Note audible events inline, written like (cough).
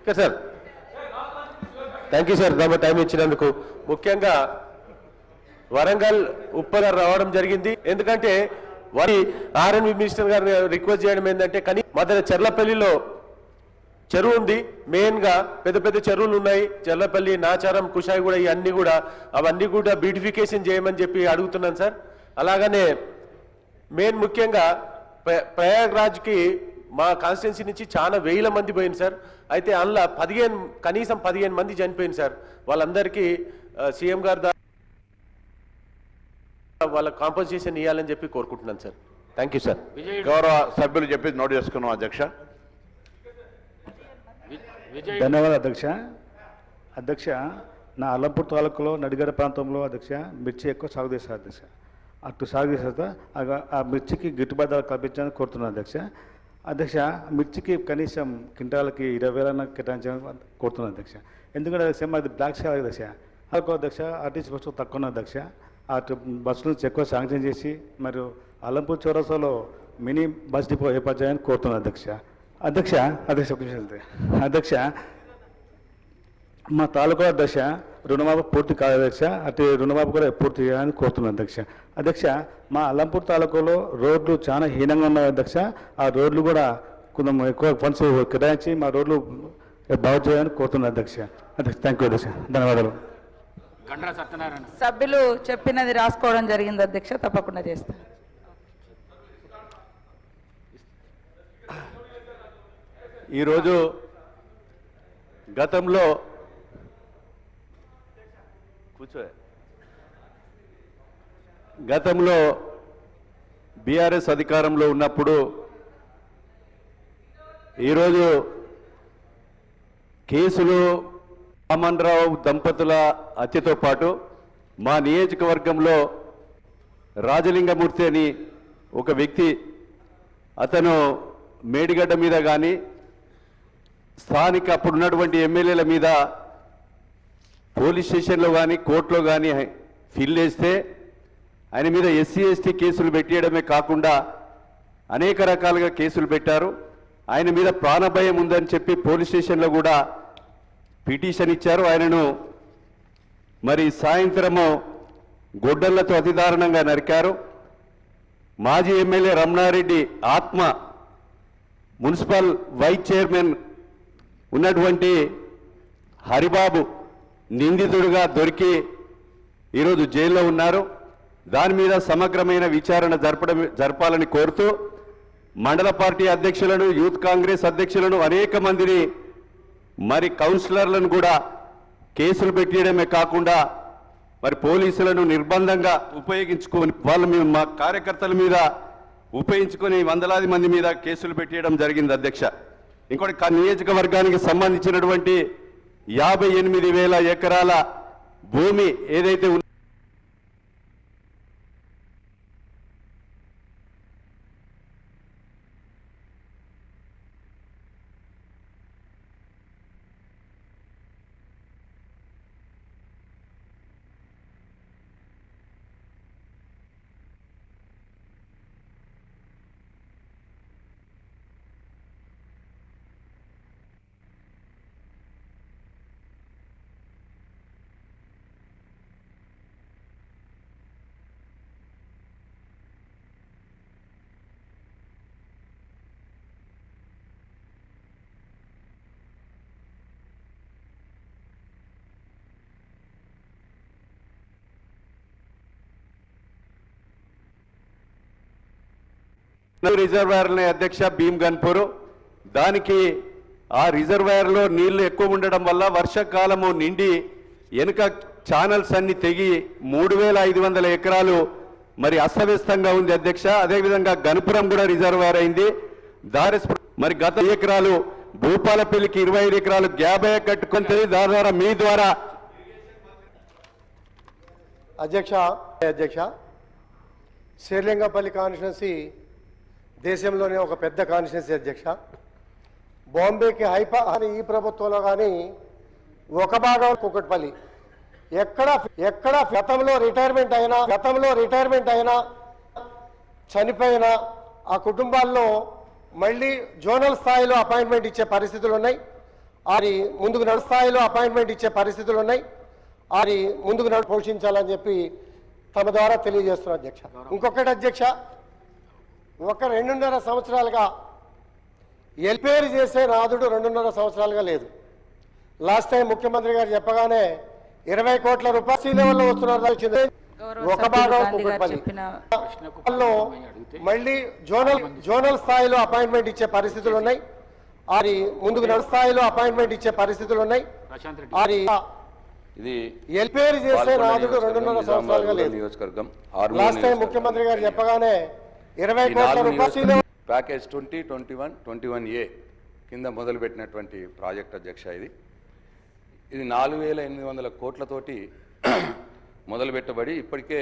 Okay sir. Thank you sir. దాని time ఇచ్చినందుకు. ముఖ్యంగా వరంగల్ ఉప్పల రావడం జరిగింది. ఎందుకంటే వారి ఆర్ఎన్బి మినిస్టర్ గారిని రిక్వెస్ట్ చేయడం ఏంటంటే కానీ మధ్య చెర్లపల్లిలో చెరువు ఉంది. మెయిన్గా పెద్ద పెద్ద చెరువులు ఉన్నాయి. చెర్లపల్లి నాచారం కుషాయి కూడా ఇవన్నీ కూడా అవన్నీ కూడా బ్యూటిఫికేషన్ చేయమని చెప్పి అడుగుతున్నాను సార్. అలాగనే మెయిన్ ముఖ్యంగా ప్ర- ప్రయాగ్రాజ్కి మా కాన్స్టిట్యున్సీ నుంచి చాలా వేల మంది పోయింది సార్. అయితే అందులో పదిహేను కనీసం పదిహేను మంది చనిపోయింది సార్. వాళ్ళందరికీ సీఎం గారు వాళ్ళ కాంపన్సేషన్ ఇవ్వాలని చెప్పి కోరుకుంటున్నాను సార్. థ్యాంక్ యూ సార్ గౌరవ సభ్యులు చెప్పి నోట్ చేసుకున్నాం అధ్యక్ష. ధన్యవాదాలు అధ్యక్ష. అధ్యక్ష నా అల్లంపూర్ తాలూకులో నడిగడ ప్రాంతంలో అధ్యక్ష మిర్చి ఎక్కువ సాగు చేస్తారు అధ్యక్ష. అటు సాగు చేసేత ఆ మిర్చికి గిట్టుబాటు ధర కల్పించాలని కోరుతున్నాను అధ్యక్ష. అధ్యక్ష మిర్చికి కనీసం క్వింటాలకి ఇరవై వేలన్న కేటాయించాలని కోరుతున్నాను అధ్యక్ష. ఎందుకంటే అధ్యక్ష మాది బ్లాక్ షేర్ అధ్యక్ష. అదొక అధ్యక్ష ఆర్టీసీ బస్సు తక్కువ ఉన్న అధ్యక్ష. ఆ బస్సు నుంచి ఎక్కువ శాంక్షన్ చేసి మరియు అలంపూర్ చౌరస్తాలో మినీ బస్ డిపో ఏర్పాటు చేయాలని కోరుతున్నాను అధ్యక్ష. అధ్యక్ష అధ్యక్ష. అధ్యక్ష మా తాలూకా అధ్యక్ష రుణమాఫీ పూర్తి కాదు అధ్యక్ష. అటు రుణమాఫీ కూడా పూర్తి చేయాలని కోరుతున్నాను అధ్యక్ష. అధ్యక్ష మా అల్లంపూర్ తాలూకాలో రోడ్లు చాలా హీనంగా ఉన్నాయి అధ్యక్ష. ఆ రోడ్లు కూడా కొంచెం ఎక్కువ ఫండ్స్ కేటాయించి మా రోడ్లు బాగు చేయాలని కోరుతున్నాను అధ్యక్ష. అధ్యక్ష థ్యాంక్ యూ అధ్యక్ష. ధన్యవాదాలు. సభ్యులు చెప్పినది రాసుకోవడం జరిగింది అధ్యక్ష. తప్పకుండా చేస్తాను ఈరోజు గతంలో కూర్చో. గతంలో బీఆర్ఎస్ అధికారంలో ఉన్నప్పుడు ఈరోజు కేసులు రామన్రావు దంపతుల హత్యతో పాటు మా నియోజకవర్గంలో రాజలింగమూర్తి అని ఒక వ్యక్తి అతను మేడిగడ్డ మీద కానీ స్థానిక అప్పుడు ఉన్నటువంటి ఎమ్మెల్యేల మీద పోలీస్ స్టేషన్లో కానీ కోర్టులో కానీ ఫిల్ చేస్తే ఆయన మీద ఎస్సీ ఎస్టీ కేసులు పెట్టేయడమే కాకుండా అనేక రకాలుగా కేసులు పెట్టారు. ఆయన మీద ప్రాణభయం ఉందని చెప్పి పోలీస్ స్టేషన్లో కూడా పిటిషన్ ఇచ్చారు. ఆయనను మరి సాయంత్రము గొడ్డళ్ళతో అతిదారుణంగా నరికారు. మాజీ ఎమ్మెల్యే రమణారెడ్డి ఆత్మ మున్సిపల్ వైస్ చైర్మన్ ఉన్నటువంటి హరిబాబు నిందితుడుగా దొరికి ఈరోజు జైల్లో ఉన్నారు. దాని మీద సమగ్రమైన విచారణ జరపడం జరపాలని కోరుతూ మండల పార్టీ అధ్యక్షులను యూత్ కాంగ్రెస్ అధ్యక్షులను అనేక మందిని మరి కౌన్సిలర్లను కూడా కేసులు పెట్టేయడమే కాకుండా మరి పోలీసులను నిర్బంధంగా ఉపయోగించుకొని వాళ్ళ మీద మా కార్యకర్తల మీద ఉపయోగించుకొని వందలాది మంది మీద కేసులు పెట్టేయడం జరిగింది అధ్యక్ష. ఇంకోటి నియోజకవర్గానికి సంబంధించినటువంటి యాభై ఎనిమిది వేల ఎకరాల భూమి ఏదైతే రిజర్వాయర్ల అధ్యక్ష భీమ్ గన్పూర్. దానికి ఆ రిజర్వాయర్లో నీళ్ళు ఎక్కువ ఉండడం వల్ల వర్షాకాలము నిండి వెనుక ఛానల్స్ అన్ని తెగి మూడు వేల ఐదు వందల ఎకరాలు మరి అస్తవ్యస్తంగా ఉంది అధ్యక్ష. అదేవిధంగా గణపురం కూడా రిజర్వాయర్ అయింది. దారిస్ మరి గత ఎకరాలు భూపాలపల్లికి ఇరవై ఐదు ఎకరాలు గ్యాబే కట్టుకుంటుంది దాని ద్వారా మీ ద్వారా అధ్యక్ష అధ్యక్ష శ్రీలింగపల్లి కాన్స్టిట్యున్సీ దేశంలోనే ఒక పెద్ద కాన్స్టిట్యున్సీ అధ్యక్ష. బాంబేకి హైపా అని ఈ ప్రభుత్వంలో కానీ ఒక భాగం కుకట్పల్లి ఎక్కడ ఎక్కడ గతంలో రిటైర్మెంట్ అయినా గతంలో రిటైర్మెంట్ అయినా చనిపోయిన ఆ కుటుంబాల్లో మళ్ళీ జోనల్ స్థాయిలో అపాయింట్మెంట్ ఇచ్చే పరిస్థితులు ఉన్నాయి. అది ముందుకు నడుస్తాయిలో అపాయింట్మెంట్ ఇచ్చే పరిస్థితులు ఉన్నాయి. అది ముందుకు నడు పోషించాలని చెప్పి తమ ద్వారా తెలియజేస్తున్నారు అధ్యక్ష. ఇంకొకటి అధ్యక్ష ఒక రెండున్నర సంవత్సరాలుగా ఎల్పేరు చేసే నాదుడు రెండున్నర సంవత్సరాలుగా లేదు. లాస్ట్ టైం ముఖ్యమంత్రి గారు చెప్పగానే ఇరవై కోట్ల రూపాయలు సీ లెవెల్లో వస్తున్నారు ఒక భాగం మళ్ళీ జోనల్ జోనల్ స్థాయిలో అపాయింట్మెంట్ ఇచ్చే పరిస్థితులు ఉన్నాయి. అది ముందుకు నడుస్తాయిలో అపాయింట్మెంట్ ఇచ్చే పరిస్థితులు ఉన్నాయి. అది ఇది ఎల్పేరు చేసే నియోజకవర్గం, రెండున్నర సంవత్సరాలుగా లేదు. Last time. ముఖ్యమంత్రి గారు చెప్పగానే ఇరవై కోట్ల రూపాయలు package twenty twenty one twenty one A కింద మొదలుపెట్టినటువంటి ప్రాజెక్ట్ అధ్యక్ష ఇది. ఇది నాలుగు వేల ఎనిమిది వందల కోట్లతోటి (clears throat) మొదలుపెట్టబడి ఇప్పటికే